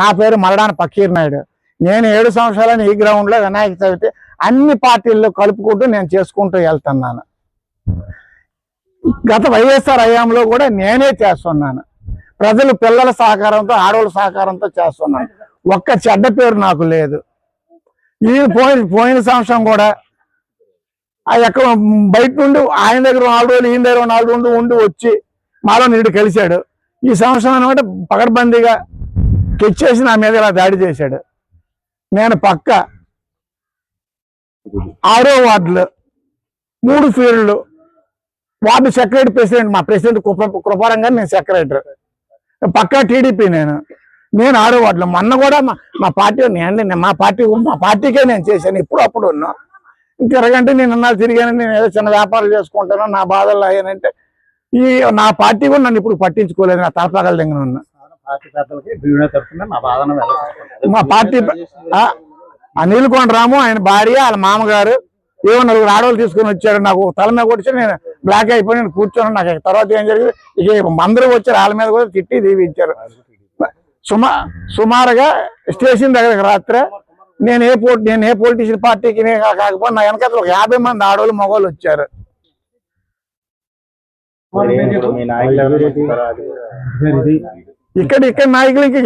నా పేరు మరడాన పకీర్ నాయుడు. నేను ఏడు సంవత్సరాలను ఈ గ్రౌండ్లో వినాయక చవితి అన్ని పార్టీల్లో కలుపుకుంటూ నేను చేసుకుంటూ వెళ్తున్నాను. గత వైఎస్ఆర్ హయాంలో కూడా నేనే చేస్తున్నాను. ప్రజలు పిల్లల సహకారంతో ఆడవాళ్ళ సహకారంతో చేస్తున్నాను. ఒక్క చెడ్డ పేరు నాకు లేదు. ఈ పోయిన పోయిన సంవత్సరం కూడా ఆ ఎక్కడ బయట నుండి ఆయన దగ్గర నాలుగు రోజులు ఈయన దగ్గర నాలుగు రోజులు ఉండి వచ్చి మాలో నీడు కలిశాడు. ఈ సంవత్సరం అనమాట పగడ్బందీగా తెచ్చేసి నా మీద ఇలా దాడి చేశాడు. నేను పక్క ఆరో వార్డులు మూడు ఫీల్డ్లు. వార్డు సెక్రటరీ ప్రెసిడెంట్ మా ప్రెసిడెంట్ కృప కృపారంగా నేను సెక్రటరీ. పక్కా టీడీపీ నేను. నేను ఆరో మొన్న కూడా మా మా పార్టీ నేను మా పార్టీ మా పార్టీకే నేను చేశాను. ఇప్పుడు అప్పుడు ఉన్నా. తిరగంటే నేను అన్నా తిరిగాను నేను ఏదో చిన్న వ్యాపారం చేసుకుంటాను నా బాధలు అయ్యానంటే ఈ నా పార్టీ కూడా నన్ను ఇప్పుడు పట్టించుకోలేదు నా తలపగల దగ్గర ఉన్నా మా పార్టీ నీలకొండ రాము ఆయన భార్య వాళ్ళ మామగారు ఏమో నలుగురు ఆడవాళ్ళు తీసుకుని వచ్చారు. నాకు తల మీద కొట్టి నేను బ్లాక్ అయిపోయి నేను కూర్చొని నాకు తర్వాత ఏం జరిగింది? ఇక అందరూ వచ్చారు వాళ్ళ మీద కూడా తిట్టి దీవించారు. సుమా సుమారుగా స్టేషన్ దగ్గరకు రాత్రి నేను ఏ పోటీ నేను ఏ పొలిటీషియన్ పార్టీకి కాకపోతే నా వెనకాల ఒక యాభై మంది ఆడవాళ్ళు మగవాళ్ళు వచ్చారు మీ నాయకులు ఎవరైనా చెప్తారా? అది ఇక్కడ ఇక్కడ నాయకులకి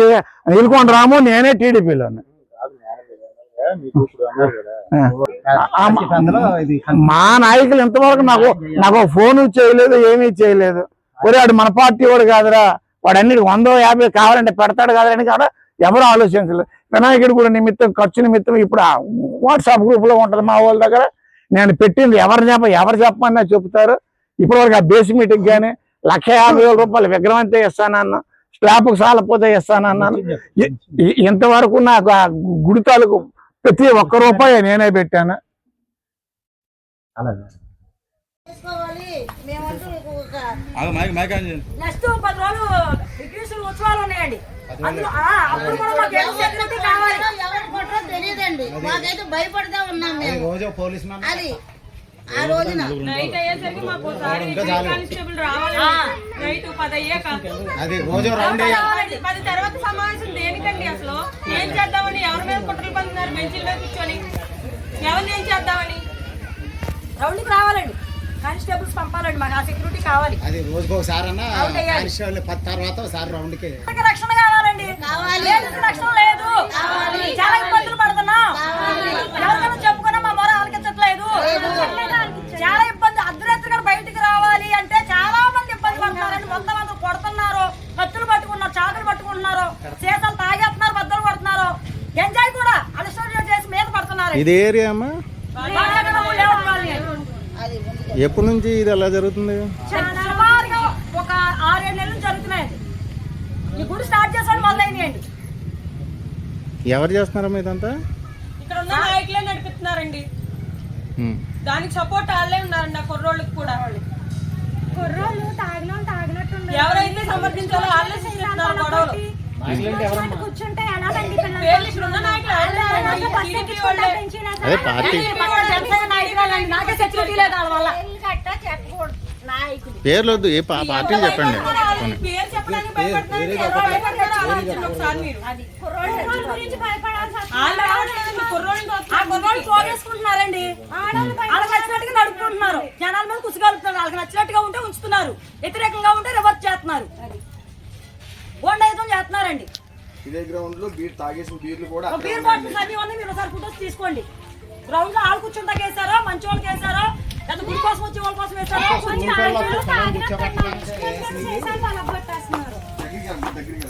నీలకొండ రాము నేనే టీడీపీలో మా నాయకులు ఇంతవరకు నాకు నాకు ఫోన్ చేయలేదు ఏమీ చేయలేదు. ఒరే వాడు మన పార్టీ వాడు కాదురా. వాడు అన్నిటి వందో యాభై కావాలంటే పెడతాడు కాదని కాదు ఎవరు ఆలోచించలేదు. వినాయకుడు కూడా నిమిత్తం ఖర్చు నిమిత్తం ఇప్పుడు వాట్సాప్ గ్రూప్లో ఉంటది మా వాళ్ళ దగ్గర. నేను పెట్టింది ఎవరు చెప్ప ఎవరు చెప్పమన్నా చెప్తారు. ఇప్పటివరకు ఆ బేస్ మీటింగ్ కానీ లక్ష యాభై వేల రూపాయలు విగ్రహం అంతే ఇస్తానన్నా స్లాబ్కు సాలపోతే ఇస్తానన్నాను ఇంతవరకు నాకు ఆ గుడి తాలూకు ప్రతి ఒక్క రూపాయి నేనే పెట్టాను. అలాగే. చేసుకోవాలి. మేమంటూ ఒక ఆగు, మైక్ మైక్ ఆన్ చేయండి. నెక్స్ట్ పది రోజులు విగ్రహేశ్వర ఉత్సవాలు ఉన్నాయండి. అందులో ఆ, అప్పుడు కూడా మాకు ఏం సెక్యూరిటీ కావాలి. ఎవరు కొట్టరో తెలియదండి. మాకైతే భయపడతా ఉన్నాం మేము. రోజు పోలీస్ మ్యాన్ అది ఆ రోజున నైట్ అయ్యేసరికి మాకు కానిస్టేబుల్ రావాలి. నైట్ పది అయ్యాక అది రోజు రౌండ్ రావాలండి. పది తర్వాత సమావేశం దేనికండి అసలు? ఏం చేద్దామని ఎవరి మీద కుట్రలు పండుతున్నారు? బెంచీల మీద కూర్చొని. ఎవరిని ఏం చేద్దామని? రౌండ్కి రావాలండి. కానిస్టేబుల్స్ పంపాలండి. మాకు ఆ సెక్యూరిటీ కావాలి. అది రోజుకి ఒకసారి అన్న అయ్యాలి. తర్వాత ఒకసారి రౌండ్కి మనకి రక్షణ కావాలండి. కావాలి. రక్షణ ఇది ఏరియా అమ్మా. ఎప్పటి నుంచి ఇది ఎలా జరుగుతుంది? ఒక ఆరేడు నెలలు జరుగుతున్నాయండి ఈ గుడి స్టార్ట్ చేసాడు మొదలైనయండి. ఎవరు చేస్తున్నారమ్మా ఇదంతా? ఇక్కడ ఉన్న నాయకులే నడిపిస్తున్నారండి. దానికి సపోర్ట్ వాళ్ళే ఉన్నారండి ఆ కుర్రోళ్ళకి కూడా. కుర్రోళ్ళు తాగిన తాగినట్టు ఎవరైతే సమర్థించాలో వాళ్ళే కూర్చుంటే అదే పార్టీ. నాకే సెక్యూరిటీ లేదు వాళ్ళ వల్ల. కట్ట చెప్పకూడదు నాయకులు. పేర్లు వద్దు ఏ పార్టీలు చెప్పండి. వాళ్ళకి నచ్చినట్టుగా నడుపుకుంటున్నారు. జనాల మీద కుసిగలుపుతున్నారు వాళ్ళకి నచ్చినట్టుగా ఉంటే ఉంచుతున్నారు. వ్యతిరేకంగా ఉంటే రివర్స్ చేస్తున్నారు. బోండయుతం చేస్తున్నారండి. ఇదే గ్రౌండ్లో బీర్ తాగేసిన బీర్లు కూడా బీర్ బాటిల్స్ అన్ని ఉన్నాయి మీరు ఒకసారి ఫోటోస్ తీసుకోండి. గ్రౌండ్లో ఆళ్ళు కూర్చుంటాకి వేసారో మంచి వాళ్ళకి వేసారో లేదా గుడి కోసం వచ్చే వాళ్ళ కోసం వేసారో? దగ్గరికి దగ్గరికి.